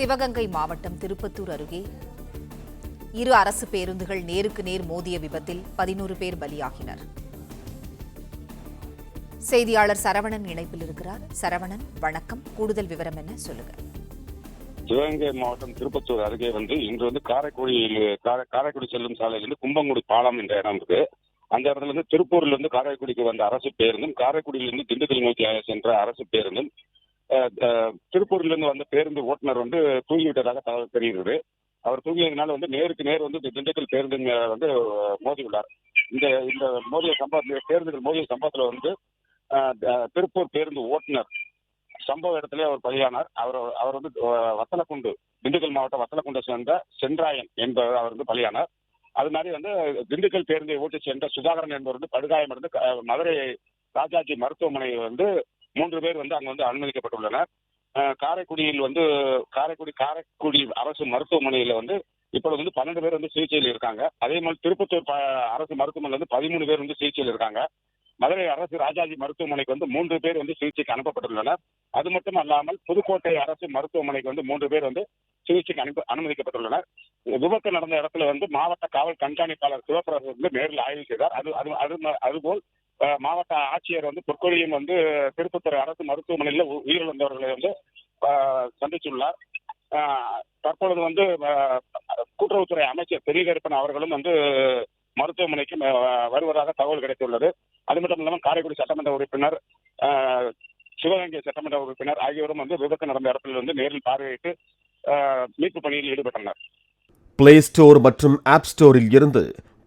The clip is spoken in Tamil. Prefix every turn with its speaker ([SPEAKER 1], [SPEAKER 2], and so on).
[SPEAKER 1] சிவகங்கை மாவட்டம் திருப்பத்தூர் அருகே இரு அரசு பேருந்துகள் நேருக்கு நேர் மோதிய விபத்தில் பதினோரு பேர் பலியாகினர். செய்தியாளர் சரவணன் இணைப்பில் இருக்கிறார். சரவணன் வணக்கம். கூடுதல் விவரம் என்ன? சொல்லுங்க.
[SPEAKER 2] சிவகங்கை மாவட்டம் திருப்பத்தூர் அருகே வந்து இன்று வந்து காரைக்குடி காரை- காரைக்குடி செல்லும் சாலையிலிருந்து கும்பங்குடி பாலம் என்ற இடம் இருக்கு. அந்த இடத்துல இருந்து திருப்பூர்ல இருந்து காரைக்குடிக்கு வந்த அரசு பேருந்தும் காரைக்குடியிலிருந்து திண்டுக்கல் நோக்கி சென்ற அரசு பேருந்தும் திருப்பூர்ல இருந்து வந்த பேருந்து ஓட்டுநர் வந்து தூங்கிவிட்டதாக தகவல் தெரிகிறது. அவர் தூங்கியதுனால வந்து நேருக்கு நேர் வந்து இந்த திண்டுக்கல் பேருந்து வந்து மோதியுள்ளார். இந்த இந்த மோதிய சம்பவத்தில் பேருந்துகள் மோதிய சம்பவத்தில் வந்து திருப்பூர் பேருந்து ஓட்டுநர் சம்பவ இடத்துல அவர் பலியானார். அவர் அவர் வந்து வத்தலக்குண்டு திண்டுக்கல் மாவட்டம் வத்தலக்குண்டை சேர்ந்த சென்றாயன் என்பவர் அவர் வந்து பலியானார். அது மாதிரி வந்து திண்டுக்கல் பேருந்தை ஓட்டி சென்ற சுதாகரன் என்பவர் வந்து படுகாயமடைந்து மதுரை ராஜாஜி மருத்துவமனை வந்து மூன்று பேர் வந்து அங்க வந்து அனுமதிக்கப்பட்டுள்ளனர். காரைக்குடியில் வந்து காரைக்குடி காரைக்குடி அரசு மருத்துவமனையில வந்து இப்பொழுது வந்து பன்னெண்டு பேர் வந்து சிகிச்சையில் இருக்காங்க. அதே மாதிரி திருப்பத்தூர் அரசு மருத்துவமனையில் வந்து பதிமூணு பேர் வந்து சிகிச்சையில் இருக்காங்க. மதுரை அரசு ராஜாஜி மருத்துவமனைக்கு வந்து மூன்று பேர் வந்து சிகிச்சைக்கு அனுப்பப்பட்டுள்ளனர். அது மட்டும் அல்லாமல் புதுக்கோட்டை அரசு மருத்துவமனைக்கு வந்து மூன்று பேர் வந்து சிகிச்சைக்கு அனுப்ப அனுமதிக்கப்பட்டுள்ளனர். விபத்து நடந்த இடத்துல வந்து மாவட்ட காவல் கண்காணிப்பாளர் சிவபிரசாத் வந்து நேரில் ஆய்வு செய்தார். அது அது அது அதுபோல் மாவட்ட ஆட்சியர் வந்து பொற்கொழியும் வந்து திருப்பத்தூர் அரசு மருத்துவமனையில் உயிரிழந்தவர்களை வந்து சந்தித்துள்ளார் தற்பொழுது வந்து கூட்டுறவுத்துறை அமைச்சர் பெரிய கருப்பன் அவர்களும் வந்து மருத்துவமனைக்கு வருவதாக தகவல் கிடைத்துள்ளது. அது மட்டும் இல்லாமல் காரைக்குடி சட்டமன்ற உறுப்பினர் சிவகங்கை சட்டமன்ற உறுப்பினர் ஆகியோரும் வந்து விபத்து நடந்த இடத்தில் வந்து நேரில் பார்வையிட்டு மீட்பு பணியில் ஈடுபட்டனர்.
[SPEAKER 3] பிளே ஸ்டோர் மற்றும் ஆப் ஸ்டோரில் இருந்து